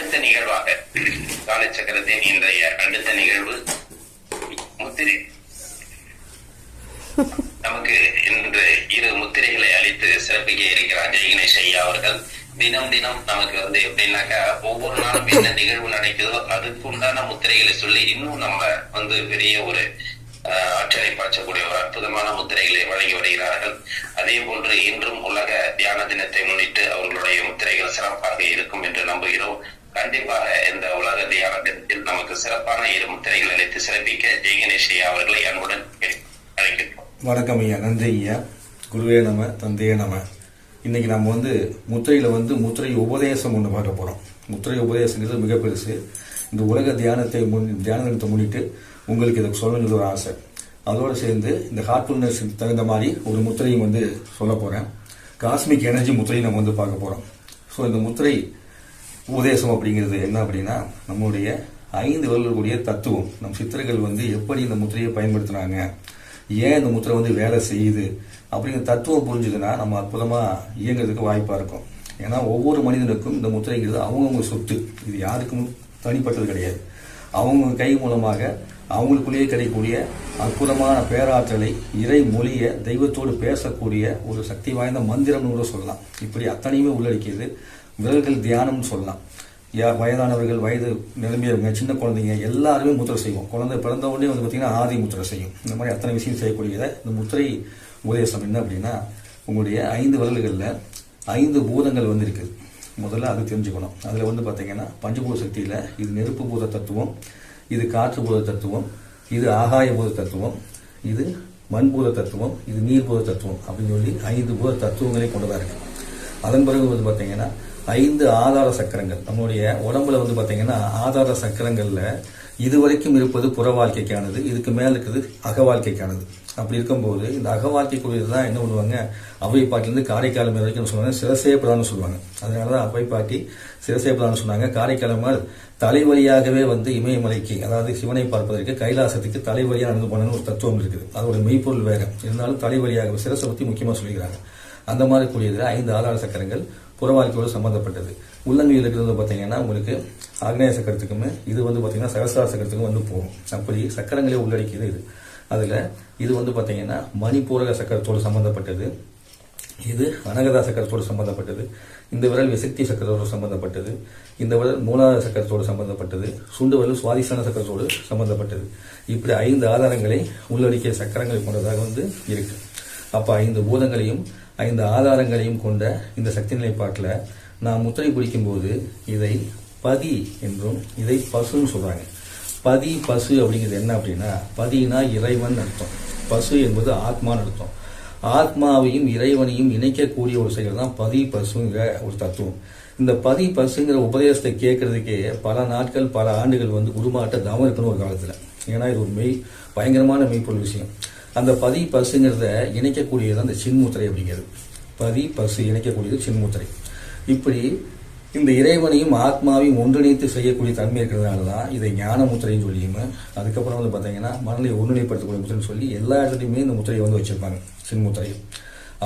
அடுத்த நிகழ்வாக காலச்சக்கரத்தின் இன்றைய அடுத்த நிகழ்வு முத்திரை. நமக்கு இன்று இரு முத்திரைகளை அளித்து சிறப்பிக்க இருக்கிறார் ஜெய்கணேஷ் ஐயா அவர்கள். தினம் தினம் நமக்கு வந்து எப்படின்னாக்கா ஒவ்வொரு நாளும் என்ன நிகழ்வு நடக்குதோ அதுக்கு உண்டான முத்திரைகளை சொல்லி இன்னும் நம்ம வந்து பெரிய ஒரு ஆற்றலை பாய்ச்சக்கூடிய ஒரு அற்புதமான முத்திரைகளை வழங்கி வருகிறார்கள். அதே போன்று இன்றும் உலக தியான தினத்தை முன்னிட்டு அவர்களுடைய முத்திரைகள் சிறப்பாக இருக்கும் என்று நம்புகிறோம். கண்டிப்பாக இந்த உலக தியானத்தில் நமக்கு சிறப்பான இரு முத்திரைகள் அளித்து சிறப்பிக்க ஜெய் ஐயா அவர்களை அன்புடன் அழைக்கிறோம் வணக்கம் ஐயா நன்றி ஐயா. குருவே நம தந்தையே நம. இன்னைக்கு நம்ம வந்து முத்திரையில வந்து முத்திரை உபதேசம் ஒன்று பார்க்க போறோம். முத்திரை உபதேசங்கிறது மிக பெருசு இந்த உலக தியானத்தை முன் தியான முன்னிட்டு உங்களுக்கு இதை சொல்லணுங்கிறது ஒரு ஆசை. அதோடு சேர்ந்து இந்த ஹார்ட்ஃபுல்னஸ் தகுந்த மாதிரி ஒரு முத்திரையும் வந்து சொல்ல போகிறேன் காஸ்மிக் எனர்ஜி முத்திரையும் நம்ம வந்து பார்க்க போகிறோம் ஸோ இந்த முத்திரை உபதேசம் அப்படிங்கிறது என்ன அப்படின்னா நம்மளுடைய ஐந்து வரக்கூடிய தத்துவம். நம் சித்தர்கள் வந்து எப்படி இந்த முத்திரையை பயன்படுத்துனாங்க? ஏன் இந்த முத்திரை வந்து வேலை செய்யுது? அப்படிங்கிற தத்துவம் புரிஞ்சுதுன்னா நம்ம அற்புதமாக இயங்குறதுக்கு வாய்ப்பாக இருக்கும். ஏன்னா ஒவ்வொரு மனிதனுக்கும் இந்த முத்திரைங்கிறது அவங்கவுங்க சொத்து. இது யாருக்கும் தனிப்பட்டது கிடையாது. அவங்க கை மூலமாக அவங்களுக்குள்ளேயே கிடைக்கக்கூடிய அற்புதமான பேராற்றலை இறை மொழியை தெய்வத்தோடு பேசக்கூடிய ஒரு சக்தி வாய்ந்த மந்திரம்னு கூட சொல்லலாம். இப்படி அத்தனையுமே உள்ளடக்கியது விரல்கள் தியானம்னு சொல்லலாம். யா வயதானவர்கள் வயது நிரம்பியவங்க சின்ன குழந்தைங்க எல்லாருமே முத்திரை செய்வோம். குழந்தை பிறந்த உடனே வந்து பார்த்தீங்கன்னா ஆதி முத்திரை செய்யும். இந்த மாதிரி அத்தனை விஷயம் செய்யக்கூடியதை இந்த முத்திரை உபதேசம் என்ன அப்படின்னா உங்களுடைய ஐந்து விரல்களில் ஐந்து பூதங்கள் வந்து இருக்குது முதல்ல அது தெரிஞ்சுக்கணும். அதில் வந்து பார்த்தீங்கன்னா பஞ்சபூத சக்தியில் இது நெருப்பு பூத தத்துவம் இது காற்று பூத தத்துவம் இது ஆகாய பூத தத்துவம் இது மண்பூத தத்துவம் இது நீர்பூத தத்துவம் அப்படின்னு சொல்லி ஐந்து பூத தத்துவங்களை கொண்டதாக இருக்கு. அதன் பிறகு வந்து பார்த்தீங்கன்னா ஐந்து ஆதார சக்கரங்கள். நம்மளுடைய உடம்புல வந்து பார்த்தீங்கன்னா ஆதார சக்கரங்களில் இதுவரைக்கும் இருப்பது புற வாழ்க்கைக்கானது இதுக்கு மேல இருக்குது அக வாழ்க்கைக்கானது. அப்படி இருக்கும்போது இந்த அக வாழ்க்கைக்குரியது தான் என்ன பண்ணுவாங்க? அவை பாட்டிலிருந்து காரைக்காலம் வரைக்கும் சொல்லுவாங்க. சிரசேபதான்னு சொல்லுவாங்க. அதனால தான் அவை பாட்டி சிரசேபதான்னு சொன்னாங்க. காரைக்காலமால் தலைவழியாகவே வந்து இமயமலைக்கு அதாவது சிவனை பார்ப்பதற்கு கைலாசத்துக்கு தலைவழியாக நடந்து போனன்னு ஒரு தத்துவம் இருக்குது. அதோட மெய்ப்பொருள் வேற. இருந்தாலும் தலைவலியாக சிரசை பற்றி முக்கியமாக சொல்லிக்கிறாங்க. அந்த மாதிரி கூடியதில் ஐந்து ஆதார சக்கரங்கள் புறவாழ்க்கையோடு சம்பந்தப்பட்டது. உள்ளங்கையில் இருக்கிறது பார்த்தீங்கன்னா உங்களுக்கு ஆக்னேய சக்கரத்துக்குமே இது வந்து பார்த்தீங்கன்னா சகசார சக்கரத்துக்கும் வந்து போகும். அப்படி சக்கரங்களே உள்ளடக்கியது இது. அதில் இது வந்து பார்த்தீங்கன்னா மணிப்பூரக சக்கரத்தோடு சம்பந்தப்பட்டது. இது அனகதா சக்கரத்தோடு சம்பந்தப்பட்டது. இந்த விரல் விசக்தி சக்கரத்தோடு சம்பந்தப்பட்டது. இந்த விரல் மூலாதார சக்கரத்தோடு சம்பந்தப்பட்டது. சுண்டு விரல் சுவாதிஷ்டான சக்கரத்தோடு சம்பந்தப்பட்டது. இப்படி ஐந்து ஆதாரங்களை உள்ளடக்கிய சக்கரங்களை கொண்டதாக வந்து இருக்குது அப்போ ஐந்து பூதங்களையும் ஐந்து ஆதாரங்களையும் கொண்ட இந்த சக்தி நிலைப்பாட்டில் நான் முத்திரை பிடிக்கும்போது இதை பதி என்றும் இதை பசுன்னு சொல்கிறாங்க பதி பசு அப்படிங்கிறது என்ன அப்படின்னா பதினா இறைவன் அர்த்தம். பசு என்பது ஆத்மான்னு அர்த்தம். ஆத்மாவையும் இறைவனையும் இணைக்கக்கூடிய ஒரு செயல் தான் பதி பசுங்கிற ஒரு தத்துவம். இந்த பதி பசுங்கிற உபதேசத்தை கேட்கறதுக்கே பல நாட்கள் பல ஆண்டுகள் வந்து குருமாட்ட தவம் இருக்கணும் ஒரு காலத்தில். ஏன்னா இது ஒரு மெய் பயங்கரமான மெய்ப்பொருள் விஷயம். அந்த பதி பசுங்கிறத இணைக்கக்கூடியது அந்த சின்முத்திரை அப்படிங்கிறது. பதி பசு இணைக்கக்கூடியது சின்முத்திரை இப்படி இந்த இறைவனையும் ஆத்மாவையும் ஒன்றிணைத்து செய்யக்கூடிய தன்மை இருக்கிறதுனால தான் இதை ஞான முத்திரைன்னு சொல்லியும் அதுக்கப்புறம் வந்து பார்த்தீங்கன்னா மனதை ஒன்றிணைப்படுத்தக்கூடிய முத்திரைன்னு சொல்லி எல்லா இடத்துலையுமே இந்த முத்திரையை வந்து வச்சிருப்பாங்க சின்முத்திரை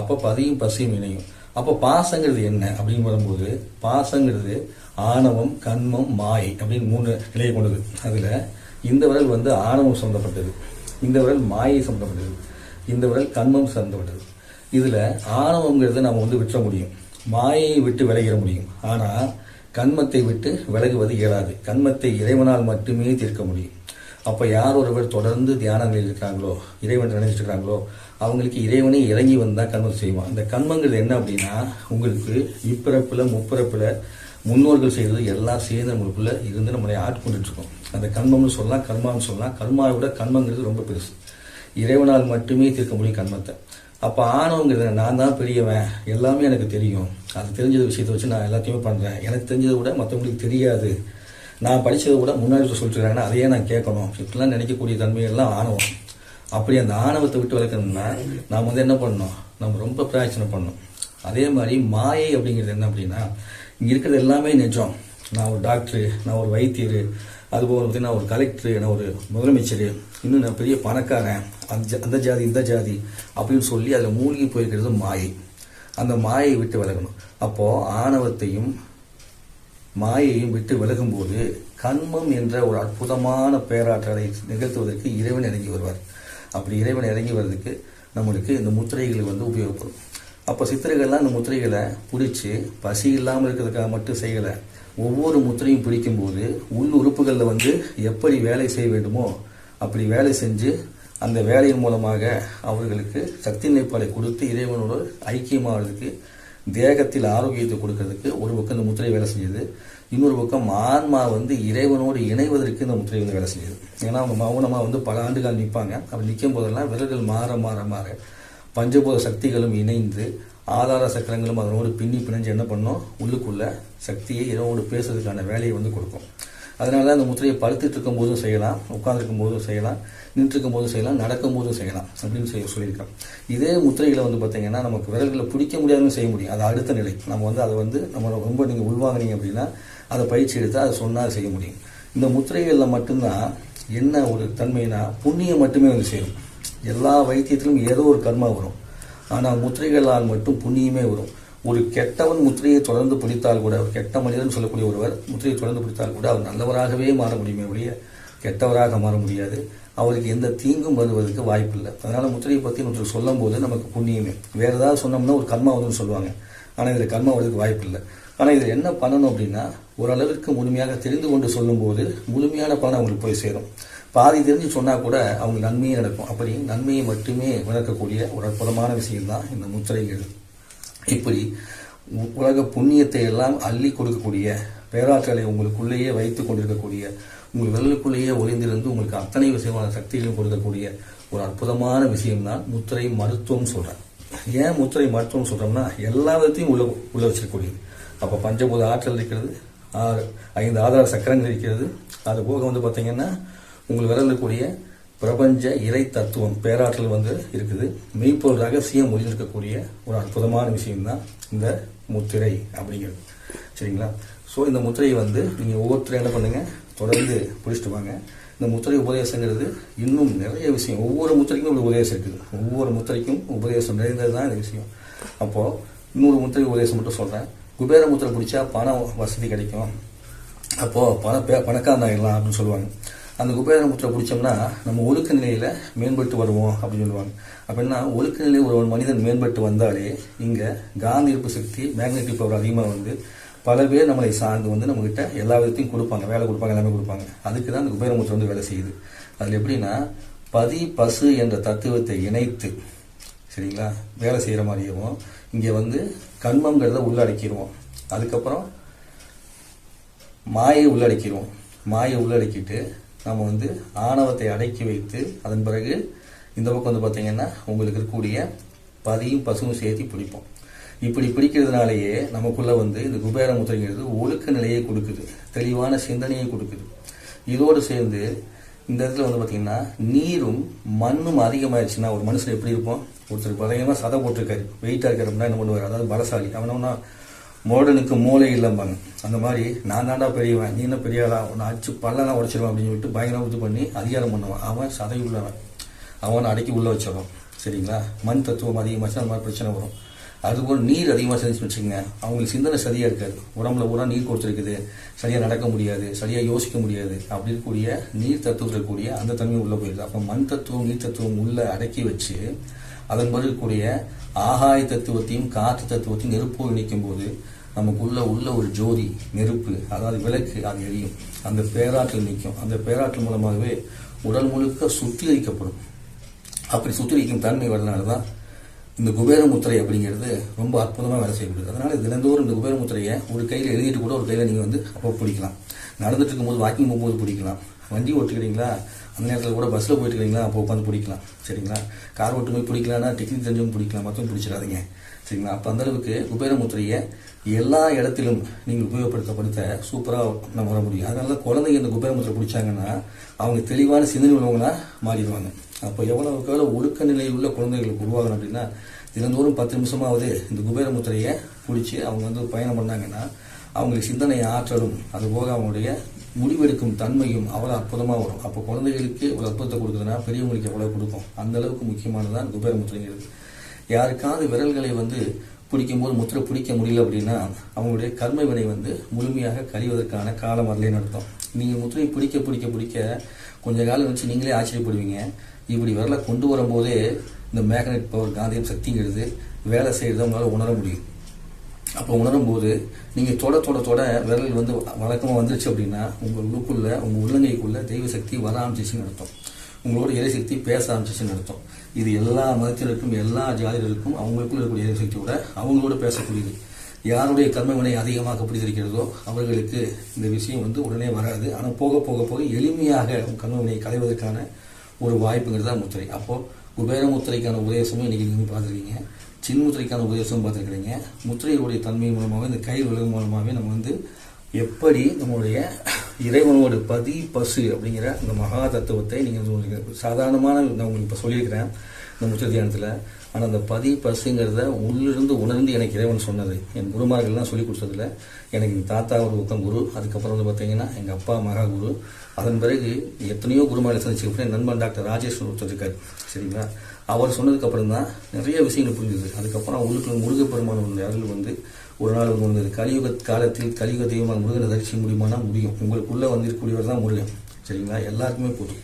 அப்போ பதியும் பசியும் இணையும். அப்போ பாசங்கிறது என்ன அப்படின்னு வரும்போது பாசங்கிறது ஆணவம் கண்மம் மாயை அப்படின்னு மூணு நிலையை கொண்டது. அதில் இந்த விரல் வந்து ஆணவம் சொந்தப்பட்டது இந்த விரல் மாயை சம்பந்தப்பட்டது. இந்த விரல் கண்மம் சம்பந்தப்பட்டது. இதில் ஆணவங்கிறத நம்ம வந்து விட்டுற முடியும். மாயையை விட்டு விலகிட முடியும். ஆனால் கண்மத்தை விட்டு விலகுவது இயலாது. கண்மத்தை இறைவனால் மட்டுமே தீர்க்க முடியும். அப்போ யார் ஒருவர் தொடர்ந்து தியானங்களில் இருக்கிறாங்களோ இறைவன் நினைச்சிட்டு அவங்களுக்கு இறைவனே இறங்கி வந்தால் கண்மம் செய்வான். இந்த கண்மங்கிறது என்ன அப்படின்னா உங்களுக்கு இப்பிறப்பில் முப்பிறப்பில் முன்னோர்கள் செய்கிறது எல்லாம் சேர்ந்து நம்மளுக்குள்ள இருந்து நம்மளை ஆட்கொண்டுட்டு இருக்கோம். அந்த கண்மம்னு சொல்லலாம் கர்மான்னு சொல்லலாம். கர்மாவை விட கண்மங்கிறது ரொம்ப பெருசு. இறைவனால் மட்டுமே தீர்க்க முடியும் கண்மத்தை அப்போ ஆணவங்கிறது நான் தான் பெரியவன். எல்லாமே எனக்கு தெரியும். அது தெரிஞ்ச விஷயத்தை வச்சு நான் எல்லாத்தையுமே பண்ணுறேன் எனக்கு தெரிஞ்சதை விட மற்றவங்களுக்கு தெரியாது. நான் படித்ததை விட முன்னாடி சொல்லிட்டுருக்காங்கன்னா அதையே நான் கேட்கணும். இப்படிலாம் நினைக்கக்கூடிய தன்மையெல்லாம் ஆணவம். அப்படி அந்த ஆணவத்தை விட்டு வளர்க்கணும்னா நாம் வந்து என்ன பண்ணணும்? நம்ம ரொம்ப பிரார்த்தனை பண்ணணும். அதே மாதிரி மாயை அப்படிங்கிறது என்ன அப்படின்னா இங்கே இருக்கிறது எல்லாமே நிஜம். நான் ஒரு டாக்டரு நான் ஒரு வைத்தியர் அதுபோல் பார்த்தீங்கன்னா ஒரு கலெக்டரு நான் ஒரு முதலமைச்சர் இன்னும் நான் பெரிய பணக்காரன் அந்த ஜா- அந்த ஜாதி இந்த ஜாதி அப்படின்னு சொல்லி அதில் மூழ்கி போயிருக்கிறது மாயை. அந்த மாயை விட்டு விலகணும். அப்போது ஆணவத்தையும் மாயையும் விட்டு விலகும்போது கண்மம் என்ற ஒரு அற்புதமான பேராற்றலை நிகழ்த்துவதற்கு இறைவன் இறங்கி வருவார். அப்படி இறைவன் இறங்கி வர்றதுக்கு நம்மளுக்கு இந்த முத்திரைகள் வந்து உபயோகப்படும். அப்போ சித்திரைகள்லாம் அந்த முத்திரைகளை பிடிச்சி பசி இல்லாமல் இருக்கிறதுக்காக மட்டும் செய்யலை. ஒவ்வொரு முத்திரையும் பிடிக்கும்போது உள் உறுப்புகளில் வந்து எப்படி வேலை செய்ய வேண்டுமோ அப்படி வேலை செஞ்சு அந்த வேலையின் மூலமாக அவர்களுக்கு சக்தி நிலைப்பாடை கொடுத்து இறைவனோடு ஐக்கியமாகிறதுக்கு தேகத்தில் ஆரோக்கியத்தை கொடுக்கறதுக்கு ஒரு பக்கம் இந்த முத்திரை வேலை செஞ்சது. இன்னொரு பக்கம் ஆன்மா வந்து இறைவனோடு இணைவதற்கு இந்த முத்திரை வந்து வேலை செஞ்சது. ஏன்னா அவங்க மௌனமாக வந்து பல ஆண்டுகள் நிற்பாங்க. அப்படி நிற்கும் போதெல்லாம் விரல்கள் மாற மாற மாற பஞ்சபூத சக்திகளும் இணைந்து ஆதார சக்கரங்களும் அதனோடு பின்னி பிணைஞ்சு என்ன பண்ணோம்? உள்ளுக்குள்ள சக்தியை இரவோடு பேசுறதுக்கான வேலையை வந்து கொடுக்கும். அதனால அந்த முத்திரையை படுத்துட்டு இருக்கும் போதும் செய்யலாம் உட்கார்ந்துருக்கும் போதும் செய்யலாம் நின்றுருக்கும் போதும் செய்யலாம் நடக்கும் போதும் செய்யலாம் அப்படின்னு சொல்லி சொல்லியிருக்கோம் இதே முத்திரைகளை வந்து பார்த்தீங்கன்னா நமக்கு விரல்களை பிடிக்க முடியாதுன்னு செய்ய முடியும். அது அடுத்த நிலை. நம்ம வந்து அதை வந்து நம்ம ரொம்ப நீங்கள் உள்வாங்கினீங்க அப்படின்னா அதை பயிற்சி எடுத்து அதை சொன்னால் செய்ய முடியும். இந்த முத்திரைகளில் மட்டும்தான் என்ன ஒரு தன்மைனா புண்ணியம் மட்டுமே வந்து சேரும். எல்லா வைத்தியத்திலும் ஏதோ ஒரு கர்மா வரும். ஆனால் முத்திரைகளால் மட்டும் புண்ணியமே வரும். ஒரு கெட்டவன் முத்திரையை தொடர்ந்து பிடித்தால் கூட ஒரு கெட்ட மனிதன் சொல்லக்கூடிய ஒருவர் முத்திரையை தொடர்ந்து பிடித்தால் கூட அவர் நல்லவராகவே மாற முடியுமே ஒழிய கெட்டவராக மாற முடியாது. அவருக்கு எந்த தீங்கும் வருவதற்கு வாய்ப்பில்லை. அதனால் முத்திரையை பற்றி ஒன்று சொல்லும் போது நமக்கு புண்ணியமே. வேறு ஏதாவது சொன்னோம்னா ஒரு கர்மா வருதுன்னு சொல்லுவாங்க. ஆனால் இதில் கர்மா வருவதற்கு வாய்ப்பில்லை. ஆனால் இதில் என்ன பண்ணணும் அப்படின்னா ஓரளவிற்கு முழுமையாக தெரிந்து கொண்டு சொல்லும்போது முழுமையான பலன் அவங்களுக்கு போய் சேரும். பாதி தெரிஞ்சு சொன்னால் கூட அவங்க நன்மையே நடக்கும். அப்படி நன்மையை மட்டுமே வளர்க்கக்கூடிய ஒரு அற்புதமான விஷயம்தான் இந்த முத்திரைகள். இப்படி உ- உலக புண்ணியத்தை எல்லாம் அள்ளி கொடுக்கக்கூடிய பேராற்றலை உங்களுக்குள்ளேயே வைத்து கொண்டிருக்கக்கூடிய உங்கள் விரலுக்குள்ளேயே ஒளிந்திருந்து உங்களுக்கு அத்தனை விஷயமான சக்திகளையும் கொடுக்கக்கூடிய ஒரு அற்புதமான விஷயம்தான் முத்திரை மருத்துவம் சொல்றேன் ஏன் முத்திரை மருத்துவம் சொல்றோம்னா எல்லா விதத்தையும் உள்ள உள்ள வச்சிருக்கக்கூடியது. அப்போ பஞ்சபூத ஆற்றல் இருக்கிறது ஆறு ஐந்து ஆதார சக்கரங்கள் இருக்கிறது. அது போக வந்து பார்த்தீங்கன்னா உங்கள் விரல் இருக்கக்கூடிய பிரபஞ்ச இறை தத்துவம் பேராற்றல் வந்து இருக்குது. மெய்ப்பொருள் ரகசியம் ஒளிந்திருக்கக்கூடிய ஒரு அற்புதமான விஷயம்தான் இந்த முத்திரை அப்படிங்கிறது. சரிங்களா? ஸோ இந்த முத்திரையை வந்து நீங்கள் ஒவ்வொருத்தரும் என்ன பண்ணுங்கள் தொடர்ந்து பிடிச்சிட்டு வாங்க. இந்த முத்திரை உபதேசங்கிறது இன்னும் நிறைய விஷயம். ஒவ்வொரு முத்திரைக்கும் ஒரு உபதேசம் இருக்குது. ஒவ்வொரு முத்திரைக்கும் உபதேசம் நிறைந்தது தான் இந்த விஷயம். அப்போது இன்னொரு முத்திரை உபதேசம் மட்டும் சொல்கிறேன் குபேர முத்திரை பிடிச்சா பண வசதி கிடைக்கும். அப்போது பண பே பணக்காரன் ஆகிடலாம் அப்படின்னு சொல்லுவாங்க. அந்த குபேர புத்திர பிடிச்சோம்னா நம்ம ஒழுக்க நிலையில் மேம்பட்டு வருவோம் அப்படின்னு சொல்லுவாங்க. அப்படின்னா ஒழுக்க நிலையில் ஒரு மனிதன் மேம்பட்டு வந்தாலே இங்கே காந்த ஈர்ப்பு சக்தி மேக்னெட்டிக் பவர் அதிகமாக வந்து பல பேர் நம்மளை சார்ந்து வந்து நம்மகிட்ட எல்லா விதத்தையும் கொடுப்பாங்க. வேலை கொடுப்பாங்க எல்லாமே கொடுப்பாங்க. அதுக்கு தான் அந்த குபேர வந்து வேலை செய்யுது. அதில் எப்படின்னா பதி பசு என்ற தத்துவத்தை இணைத்து சரிங்களா வேலை செய்கிற மாதிரியும் இங்கே வந்து கண்மங்கிறத உள்ளடக்கிடுவோம். அதுக்கப்புறம் மாயை உள்ளடக்கிடுவோம். மாயை உள்ளடக்கிட்டு நம்ம வந்து ஆணவத்தை அடக்கி வைத்து அதன் பிறகு இந்த பக்கம் வந்து பார்த்தீங்கன்னா உங்களுக்கு இருக்கக்கூடிய பதியும் பசுவும் சேர்த்து பிடிப்போம். இப்படி பிடிக்கிறதுனாலேயே நமக்குள்ளே வந்து இந்த குபேர முத்திரைங்கிறது ஒழுக்க நிலையை கொடுக்குது. தெளிவான சிந்தனையை கொடுக்குது. இதோடு சேர்ந்து இந்த இடத்துல வந்து பார்த்தீங்கன்னா நீரும் மண்ணும் அதிகமாகிடுச்சுன்னா ஒரு மனுஷன் எப்படி இருப்போம் ஒருத்தர் பார்த்தீங்கன்னா சதை போட்டிருக்காரு. வெயிட்டாக இருக்கிறப்பனா என்ன பண்ணுவார்? அதாவது பலசாலி. அவனவனா மோடனுக்கு மூளை இல்லைம்பாங்க அந்த மாதிரி நான் தாண்டா பெரியவன் நீ என்ன பெரியாளா? உன்னை அடிச்சு பல்லெல்லாம் உடச்சிருவான் அப்படின்னு சொல்லிட்டு பயங்கரம் இது பண்ணி அதிகாரம் பண்ணுவான். அவன் சதை உள்ளவன் அவனை அடக்கி உள்ள வச்சிடும் சரிங்களா? மண் தத்துவம் அதிகமாச்சுன்னா அந்த மாதிரி பிரச்சனை வரும். அதுபோல் நீர் அதிகமாக செஞ்சு வச்சுக்கோங்க. அவங்களுக்கு சிந்தனை சரியாக இருக்காது. உடம்புல பூரா நீர் கொடுத்துருக்குது சரியாக நடக்க முடியாது. சரியாக யோசிக்க முடியாது. அப்படி இருக்கக்கூடிய நீர் தத்துவத்தில் இருக்கக்கூடிய அந்த தன்மை உள்ளே போயிடுது. அப்போ மண் தத்துவம் நீர் தத்துவம் உள்ளே அடக்கி வச்சு அதன் பிறகு இருக்கக்கூடிய ஆகாய தத்துவத்தையும் காற்று தத்துவத்தையும் நெருப்போடு நிற்கும் போது நமக்குள்ள உள்ள ஒரு ஜோதி நெருப்பு அதாவது விளக்கு அது எரியும். அந்த பேராற்றல் நிற்கும். அந்த பேராற்றல் மூலமாகவே உடல் முழுக்க சுத்திகரிக்கப்படும். அப்படி சுத்திகரிக்கும் தன்மை வரதுனால தான் இந்த குபேரமுத்திரை அப்படிங்கிறது ரொம்ப அற்புதமாக வேலை செய்யப்படுது. அதனால தினந்தோறும் இந்த குபேர முத்திரையை ஒரு கையில் எழுதிட்டு கூட ஒரு கையில் நீங்கள் வந்து அப்போ பிடிக்கலாம். நடந்துட்டு இருக்கும்போது வாக்கிங் போகும்போது பிடிக்கலாம். வண்டி ஓட்டுக்கிறீங்களா? அந்த நேரத்தில் கூட பஸ்ஸில் போயிட்டு இருக்கீங்களா அப்போ உட்காந்து பிடிக்கலாம். சரிங்களா? கார் ஓட்டு போய் பிடிக்கலாம்னா டெக்னிக் தெரிஞ்சவங்க பிடிக்கலாம். மற்றவங்க பிடிச்சிடாதீங்க. சரிங்களா? அப்போ அந்த அளவுக்கு எல்லா இடத்திலும் நீங்கள் உபயோகப்படுத்தப்படுத்த சூப்பராக நம்ம வர முடியும். அதனால தான் குழந்தைங்க இந்த குபேரமுத்திரை பிடிச்சாங்கன்னா அவங்க தெளிவான சிந்தனை உள்ளவங்களாக மாறிடுவாங்க. அப்போ எவ்வளவுக்கு எவ்வளோ ஒழுக்க நிலையில் உள்ள குழந்தைகளுக்கு உருவாகணும் அப்படின்னா தினந்தோறும் பத்து நிமிஷமாவது இந்த குபேரமுத்திரையை பிடிச்சி அவங்க வந்து பயணம் பண்ணாங்கன்னா அவங்களுக்கு சிந்தனை ஆற்றலும் அதுபோக அவங்களுடைய முடிவெடுக்கும் தன்மையும் அவ்வளோ அற்புதமாக வரும். அப்போ குழந்தைகளுக்கு ஒரு அற்புதத்தை கொடுக்குதுன்னா பெரியவங்களுக்கு எவ்வளோ கொடுக்கும்? அந்த அளவுக்கு முக்கியமானதான் குபேரமுத்திரைங்கிறது. யாருக்காவது விரல்களை வந்து பிடிக்கும்போது முத்திரை பிடிக்க முடியல அப்படின்னா அவங்களுடைய கர்ம வினை வந்து முழுமையாக கழிவதற்கான காலம் வரலைன்னு அர்த்தம் நீங்கள் முத்திரையை பிடிக்க பிடிக்க பிடிக்க கொஞ்ச காலம் வச்சு நீங்களே ஆச்சரியப்படுவீங்க. இப்படி வரல கொண்டு வரும்போதே இந்த மேக்னெட் பவர் காந்தியம் சக்திங்கிறது வேலை செய்கிறத உங்களால் உணர முடியும். அப்போ உணரும் போது நீங்கள் தொட தொட தொட விரல் வந்து வழக்கமாக வந்துருச்சு அப்படின்னா உங்கள் உள்ளுக்குள்ளே உங்கள் உள்ளங்கைக்குள்ளே தெய்வ சக்தி வர ஆரம்பிச்சிச்சுன்னு அர்த்தம். உங்களோட இறைசக்தி பேச ஆரம்பிச்சிச்சுன்னு அர்த்தம். இது எல்லா மதத்தினருக்கும் எல்லா ஜாதிகளுக்கும் அவங்களுக்குள்ள இருக்கக்கூடிய இறைசக்தியோட அவங்களோட பேசக்கூடியது. யாருடைய கர்மவினை அதிகமாக பிடித்திருக்கிறதோ அவர்களுக்கு இந்த விஷயம் வந்து உடனே வராது. ஆனால் போக போக போக எளிமையாக கர்மவினை களைவதற்கான ஒரு வாய்ப்புங்கிறது தான் முத்திரை. அப்போது குபேரமுத்திரைக்கான உபதேசமும் இன்னைக்கு நீங்கள் பார்த்துருக்கீங்க. சின்முத்திரைக்கான உபதேசமும் பார்த்துருக்கிறீங்க. முத்திரையுடைய தன்மை மூலமாகவே இந்த கை விலகு மூலமாகவே நம்ம வந்து எப்படி நம்மளுடைய இறைவனோட பதி பசு அப்படிங்கிற அந்த மகா தத்துவத்தை நீங்கள் சாதாரணமான நான் உங்களுக்கு இப்போ சொல்லியிருக்கிறேன் இந்த முச்ச தியானத்தில். ஆனால் அந்த பதி பசுங்கிறத உள்ளிருந்து உணர்ந்து எனக்கு இறைவன் சொன்னது. என் குருமார்கள்லாம் சொல்லி கொடுத்ததுல எனக்கு எங்கள் தாத்தா ஒரு பக்கம் குரு அதுக்கப்புறம் வந்து பார்த்தீங்கன்னா எங்கள் அப்பா மகா குரு. அதன் பிறகு எத்தனையோ குருமார்கள் சந்திச்சு என் நண்பன் டாக்டர் ராஜேஷ் ஒருத்தர் இருக்கார் சரிங்களா? அவர் சொன்னதுக்கப்புறம் தான் நிறைய விஷயங்கள் புரிஞ்சுது. அதுக்கப்புறம் உள்ளுக்குள்ள முருகப்பெருமானுடைய அருள் வந்து ஒரு நாள் வந்து வந்தது கலியுக காலத்தில் கலியுக தெய்வமாக முருகனை தரிசிக்க முடியுமானா முடியும். உங்களுக்குள்ளே வந்திருக்கக்கூடியவர் தான் முருகன். சரிங்களா? எல்லாருக்குமே போதும்.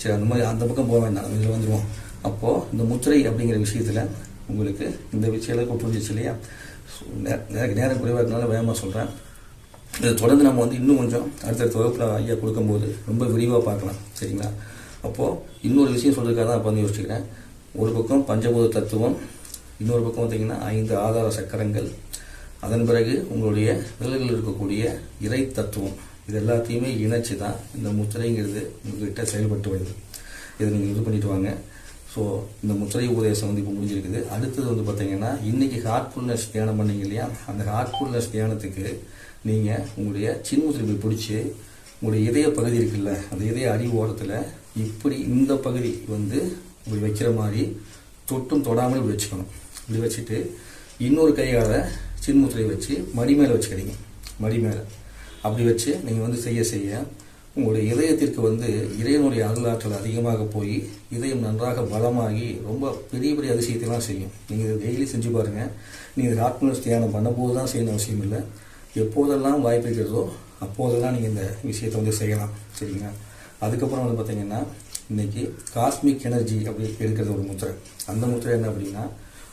சரி அந்த மாதிரி அந்த பக்கம் போக வேண்டாம். இதில் வந்துடுவோம் அப்போது இந்த முத்திரை அப்படிங்கிற விஷயத்தில் உங்களுக்கு இந்த விஷயம் புரிஞ்சிச்சு இல்லையா? நேரம் நேரம் குறைவாக இருக்கனால வேகமாக சொல்கிறேன் இதை தொடர்ந்து நம்ம வந்து இன்னும் கொஞ்சம் அடுத்தடுத்த வகுப்பில் ஐயா கொடுக்கும்போது ரொம்ப விரிவாக பார்க்கலாம். சரிங்களா? அப்போது இன்னொரு விஷயம் சொல்கிறதுக்காக தான் அப்போ வந்து யோசிச்சுக்கிறேன். ஒரு பக்கம் பஞ்சபூத தத்துவம் இன்னொரு பக்கம் பார்த்தீங்கன்னா ஐந்து ஆதார சக்கரங்கள் அதன் பிறகு உங்களுடைய விரல்களில் இருக்கக்கூடிய இறை தத்துவம் இது எல்லாத்தையுமே இணைச்சி தான் இந்த முத்திரைங்கிறது உங்ககிட்ட செயல்பட்டு வருது. இதை நீங்கள் இது பண்ணிட்டு வாங்க. ஸோ இந்த முத்திரை உபதேசம் வந்து இப்போ முடிஞ்சிருக்குது. அடுத்தது வந்து பார்த்தீங்கன்னா இன்றைக்கி ஹார்ட்ஃபுல்னஸ் தியானம் பண்ணீங்க இல்லையா? அந்த ஹார்ட்ஃபுல்னஸ் தியானத்துக்கு நீங்கள் உங்களுடைய சின்முத்திரை போய் பிடிச்சி உங்களுடைய இதய பகுதி இருக்குல்ல அந்த இதய அடி ஓரத்தில் இப்படி இந்த பகுதி வந்து இப்படி வைக்கிற மாதிரி தொட்டும் தொடாமல் இப்படி வச்சுக்கணும். இப்படி வச்சுட்டு இன்னொரு கையால் சின்முத்திரை வச்சு மடி மேலே வச்சுக்கிறீங்க மடி மேலே. அப்படி வச்சு நீங்கள் வந்து செய்ய செய்ய உங்களுடைய இதயத்திற்கு வந்து இறைவனுடைய அருளாற்றல் அதிகமாக போய் இதயம் நன்றாக பலமாகி ரொம்ப பெரிய பெரிய அதிசயத்தைலாம் செய்யும். நீங்கள் இதை டெய்லி செஞ்சு பாருங்கள் நீங்கள் ஆத்மனஸ் தியானம் பண்ணும்போது தான் செய்யணும் அவசியம் இல்லை. எப்போதெல்லாம் வாய்ப்பு இருக்கிறதோ அப்போதெல்லாம் நீங்கள் இந்த விஷயத்தை வந்து செய்யலாம். சரிங்களா? அதுக்கப்புறம் வந்து பார்த்தீங்கன்னா இன்றைக்கி காஸ்மிக் எனர்ஜி அப்படி எடுக்கிறது ஒரு முத்திரை. அந்த முத்திரை என்ன அப்படின்னா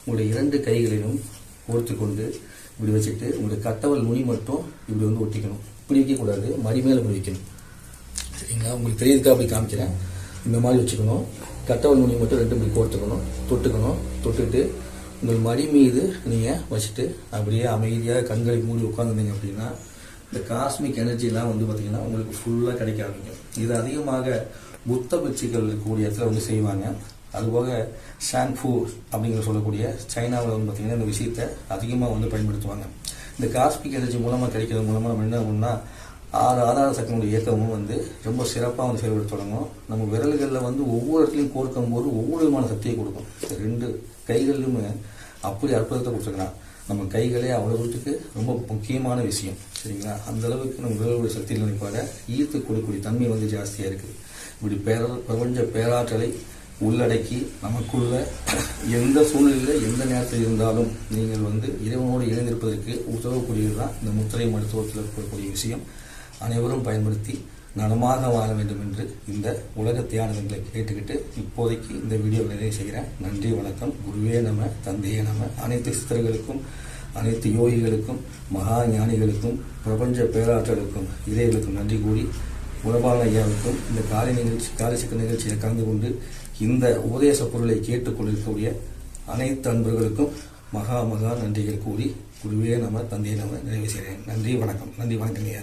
உங்களுடைய இரண்டு கைகளிலும் கோர்த்து கொண்டு இப்படி வச்சுட்டு உங்களுடைய கட்டவல் நுனி மட்டும் இப்படி வந்து ஒட்டிக்கணும். இப்படி வைக்கக்கூடாது மடி மேலே இப்படி வைக்கணும். சரிங்களா? உங்களுக்கு தெரியுதுக்கா? அப்படி காமிக்கிறேன். இந்த மாதிரி வச்சுக்கணும். கட்டவல் நுனி மட்டும் ரெண்டு இப்படி கோர்த்துக்கணும் தொட்டுக்கணும். தொட்டுட்டு உங்கள் மடி மீது நீங்கள் வச்சுட்டு அப்படியே அமைதியாக கண்களை மூடி உட்காந்துருந்தீங்க அப்படின்னா இந்த காஸ்மிக் எனர்ஜிலாம் வந்து பார்த்தீங்கன்னா உங்களுக்கு ஃபுல்லாக கிடைக்க ஆரம்பிக்கும். இது அதிகமாக புத்த பிட்சுகள் இருக்கக்கூடிய இடத்துல வந்து செய்வாங்க. அதுபோக ஷாங்ஃபு அப்படிங்கிற சொல்லக்கூடிய சைனாவில் வந்து பார்த்தீங்கன்னா இந்த விஷயத்தை அதிகமாக வந்து பயன்படுத்துவாங்க. இந்த காஸ்மிக் எனர்ஜி மூலமாக கிடைக்கிறது மூலமாக நம்ம என்ன பண்ணோம்னா ஆறு ஆதார சக்தியினுடைய இயக்கமும் வந்து ரொம்ப சிறப்பாக வந்து செயல்பட தொடங்கும். நம்ம விரல்களில் வந்து ஒவ்வொரு இடத்துலையும் கோர்க்கும் போது ஒவ்வொரு விதமான சக்தியை கொடுக்கும். ரெண்டு கைகளிலுமே அப்படி அற்புதத்தை கொடுத்துருக்கலாம். நம்ம கைகளே அவ்வளோ ரொம்ப முக்கியமான விஷயம். சரிங்களா? அந்த அளவுக்கு நம்ம விரலுடைய சக்தியில் நினைப்பாட ஈர்த்து கொடுக்கக்கூடிய தன்மை வந்து ஜாஸ்தியாக இருக்குது. இப்படி பேர பிரபஞ்ச பேராற்றலை உள்ளடக்கி நமக்குள்ள எந்த சூழ்நிலையில் எந்த நேரத்தில் இருந்தாலும் நீங்கள் வந்து இறைவனோடு இணைந்திருப்பதற்கு உதவக்கூடியது தான் இந்த முத்திரை மருத்துவத்தில் இருக்கக்கூடிய விஷயம். அனைவரும் பயன்படுத்தி நலமாக வாழ வேண்டும் என்று இந்த உலக தியானங்களை கேட்டுக்கிட்டு இப்போதைக்கு இந்த வீடியோ நிறைவு செய்கிறேன். நன்றி வணக்கம். குருவே நம தந்தையே நம. அனைத்து சித்தர்களுக்கும் அனைத்து யோகிகளுக்கும் மகா ஞானிகளுக்கும் பிரபஞ்ச பேராற்றலுக்கும் இறைகளுக்கும் நன்றி கூறி குணபாலன் ஐயாவுக்கும் இந்த காலை நிகழ்ச்சி காலசிக்க நிகழ்ச்சியில் கலந்து கொண்டு இந்த உபதேச பொருளை கேட்டுக்கொண்டிருக்கக்கூடிய அனைத்து அன்பர்களுக்கும் மகா மகா நன்றிகள் கூறி குருவே நம்ம தந்தையை நம்ம நிறைவு செய்கிறேன். நன்றி வணக்கம். நன்றி வணக்கம் ஐயா.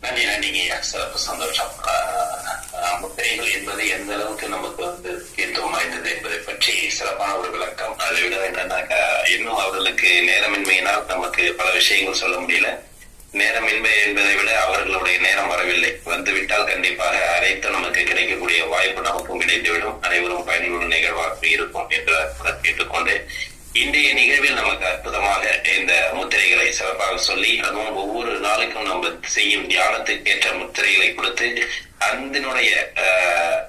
நன்றி நன்றிங்க ஐயா. சிறப்பு சந்தோஷம். ஆஹ் முத்திரைகள் என்பது எந்த அளவுக்கு நமக்கு வந்து முக்கியத்துவம் வாய்ந்தது என்பதை பற்றி சிறப்பான ஒரு விளக்கம். அதை விட என்னன்னாக்கா இன்னும் அவர்களுக்கு நேரமின்மையினால் நமக்கு பல விஷயங்கள் சொல்ல முடியல. நேரமின்மை என்பதை விட அவர்களுடைய நேரம் வரவில்லை. வந்து விட்டால் கண்டிப்பாக அனைத்து நமக்கு கிடைக்கக்கூடிய வாய்ப்பு நமக்கும் கிடைத்துவிடும். அனைவரும் பயனுள்ள நிகழ்வாக இருக்கும் என்று கேட்டுக்கொண்டு இன்றைய நிகழ்வில் நமக்கு அற்புதமாக இந்த முத்திரைகளை சிறப்பாக சொல்லி அதுவும் ஒவ்வொரு நாளுக்கும் நம்ம செய்யும் தியானத்துக்கு ஏற்ற முத்திரைகளை கொடுத்து அதனுடைய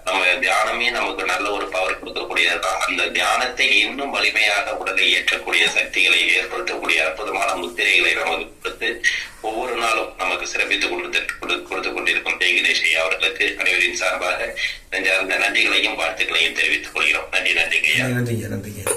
நம்ம தியானமே நமக்கு நல்ல ஒரு பவர் கொடுக்கக்கூடியதுதான் அந்த தியானத்தை இன்னும் வலிமையாக உடலை ஏற்றக்கூடிய சக்திகளை ஏற்படுத்தக்கூடிய அற்புதமான முத்திரைகளை நமக்கு கொடுத்து ஒவ்வொரு நாளும் நமக்கு சிறப்பித்துக் கொடுத்து கொடு- கொடுத்து கொண்டிருக்கும் ஜெய் அவர்களுக்கு அனைவரின் சார்பாக நெஞ்சார்ந்த நன்றிகளையும் வாழ்த்துக்களையும் தெரிவித்துக் கொள்கிறோம். நன்றி நன்றி நன்றிங்க நன்றிங்க